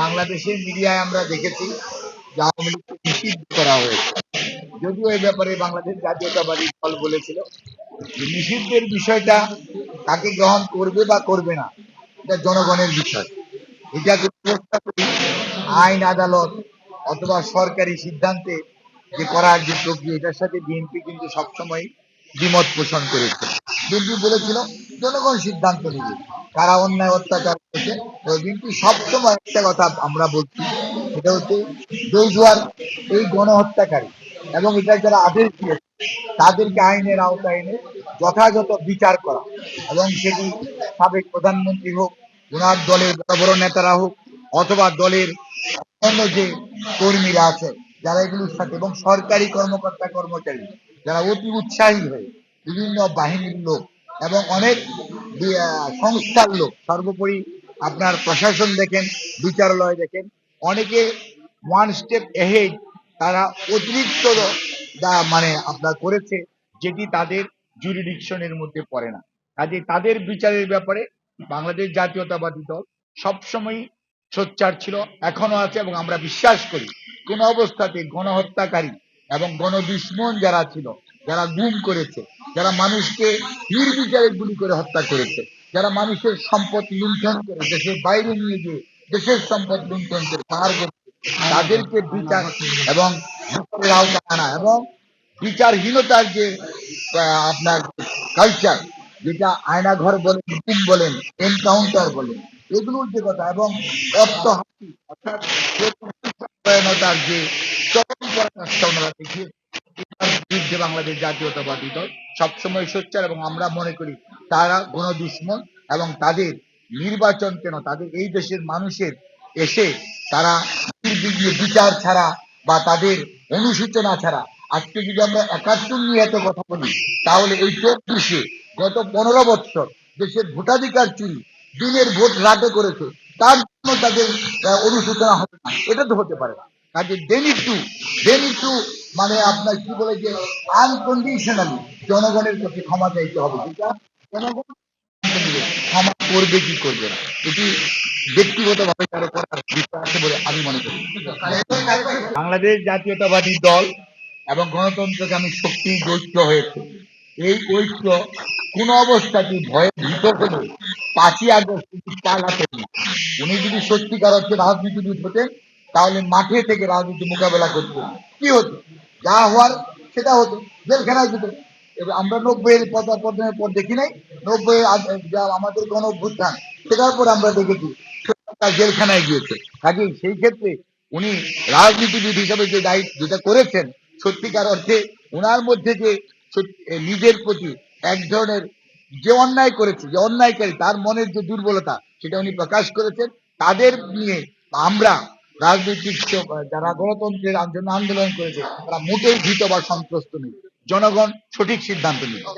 বাংলাদেশের মিডিয়ায় আমরা দেখেছি নিষিদ্ধ করা হয়েছে। যদিও এই ব্যাপারে বাংলাদেশ জাতীয়তাবাদী দল বলেছিল নিষিদ্ধের বিষয়টা কাকে গ্রহণ করবে বা করবে না, এটা জনগণের বিষয়। এটাকে ব্যবস্থা করি আইন, আদালত অথবা সরকারি সিদ্ধান্তে যে করার যে প্রক্রিয়া, এটার সাথে বিএনপি কিন্তু সবসময় দ্বিমত পোষণ করেছে। বিএনপি বলেছিল, জনগণ সিদ্ধান্ত নেবে, কারা অন্যায় অত্যাচার করেছে তো বিএনপি সবসময় একটা কথা আমরা বলছি, সেটা হচ্ছে জয়জুয়ার এই গণহত্যাকারী এবং এটা যারা আদেশ দিয়েছে, তাদেরকে আইনের আওতায় এনে যথাযথ বিচার করা। এবং সেটি সাবেক প্রধানমন্ত্রী হোক, ওনার দলের বড় বড় নেতারা হোক, অথবা দলের অন্য যে কর্মীরা আছে, যারা এগুলোর সাথে, এবং সরকারি কর্মকর্তা কর্মচারী, যারা অতি উৎসাহী হয়ে বিভিন্ন বাহিনীর লোক এবং অনেক সংস্থার লোক, সর্বোপরি আপনার প্রশাসন দেখেন, বিচারালয় দেখেন, অনেকে ওয়ান স্টেপ এহেড তারা অতিরিক্ত মানে আপনার করেছে, যেটি তাদের জুরিডিকশনের মধ্যে পড়ে না। কাজে তাদের বিচারের ব্যাপারে বাংলাদেশ জাতীয়তাবাদী দল সবসময় সোচ্চার ছিল এখনও আছে এবং আমরা বিশ্বাস করি, কোন অবস্থাতে গণহত্যাকারী এবং গণদুশ্মন যারা ছিল, যারা গুম করেছে, যারা মানুষকে নির্বিচারে গুলি করে হত্যা করেছে যারা মানুষের সম্পদ লুণ্ঠন করে, দেশের বাইরে নিয়ে গিয়ে দেশের সম্পদ লুণ্ঠন করে করছে তাদেরকে বিচার এবং আনা এবং বিচারহীনতার যে আপনার কালচার যেটা আয়নাঘর বলেন গুম বলেন এনকাউন্টার বলেন, এগুলোর যে কথা এবং অর্থহাতি অর্থাৎ যে চরম পরাকাষ্ঠা ওনারা দেখিয়ে বিরুদ্ধে বাংলাদেশ জাতীয়তাবাদী দল সবসময় সোচ্চার এবং আমরা মনে করি তারা গণদুশ্মন এবং তাদের নির্বাচন কেন, তাদের এই দেশের মানুষের এসে তারা বিচার ছাড়া বা তাদের অনুসূচনা ছাড়া আজকে যদি আমরা একাত্তর নিয়ে এত কথা বলি, তাহলে এই চব্বিশে গত পনেরো বছর দেশের ভোটাধিকার চুরি, দিনের ভোট রাতে করেছে, তার জন্য তাদের অনুসূচনা হবে না। এটা তো হতে পারে না। কাজে দেন টু দেন টু মানে আপনার কি বলে যে আনকন্ডিশনালি জনগণের কাছে ক্ষমা চাইতে হবে। ক্ষমা করবে কি করবে না? এটি ব্যক্তিগতভাবে কারও করার বিষয় আছে বলে আমি মনে করি। বাংলাদেশ জাতীয়তাবাদী দল এবং গণতন্ত্রকে আমি শক্তি ঐক্য হয়েছে। এই ঐক্য কোন অবস্থাতেই ভয়ে ভীত হলে পাঁচই আগস্ট পালাতেন না। উনি যদি সত্যিকার অর্থে রাজনীতিবিদ হতেন তাহলে মাঠে থেকে রাজনীতি মোকাবেলা করতেন কি হতো? যা হওয়ার সেটা হতো, জেলখানায় যেত এবার আমরা নব্বই পদার্পণের পর দেখি নাই নব্বই যা আমাদের গণ অভ্যুত্থান সেটার পর আমরা দেখেছি জেলখানায় গিয়েছে। কাজে সেই ক্ষেত্রে উনি রাজনীতিবিদ হিসাবে যে দায়িত্ব, যেটা করেছেন, সত্যিকার অর্থে ওনার মধ্যে যে নিজের প্রতি এক ধরনের যে অন্যায় করেছে, যে অন্যায়কারী, তার মনের যে দুর্বলতা, সেটা উনি প্রকাশ করেছেন। তাদের নিয়ে আমরা রাজনৈতিক যারা গণতন্ত্রের জন্য আন্দোলন করেছে, তারা মোটেই ভীত বা সন্ত্রস্ত নেই জনগণ সঠিক সিদ্ধান্ত নেবে।